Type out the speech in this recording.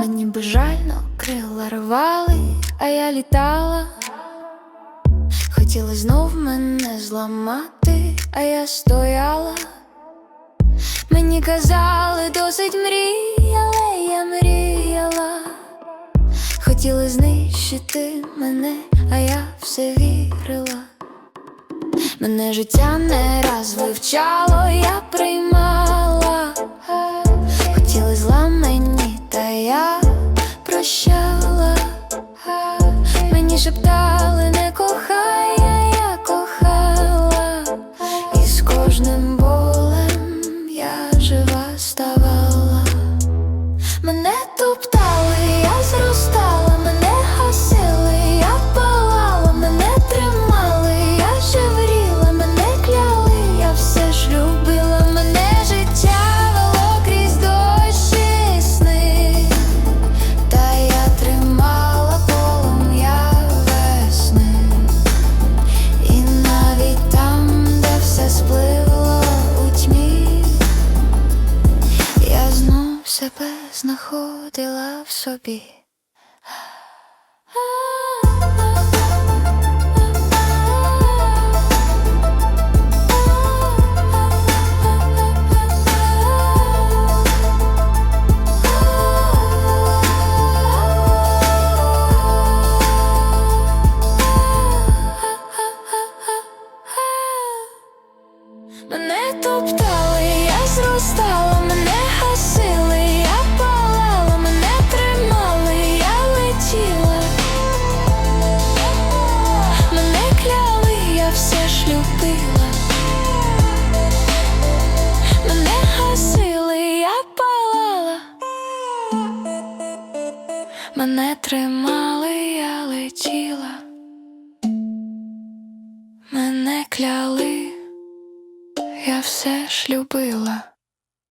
Мені бажально крила рвали, а я літала. Хотіли знов мене зламати, а я стояла. Мені казали, досить мрій, але я мріяла. Хотіли знищити мене, а я все вірила. Мене життя не раз вивчало, я приймала. Хотіли зла мені, та я прощала. Мені шептали, не кохай, я кохала. І з кожним болем я жива ставала. Мене топтали, я зростала, себе знаходила в собі. Мене топтали, я зростала, Мене тримали, я летіла. Мене кляли. Я все ж любила.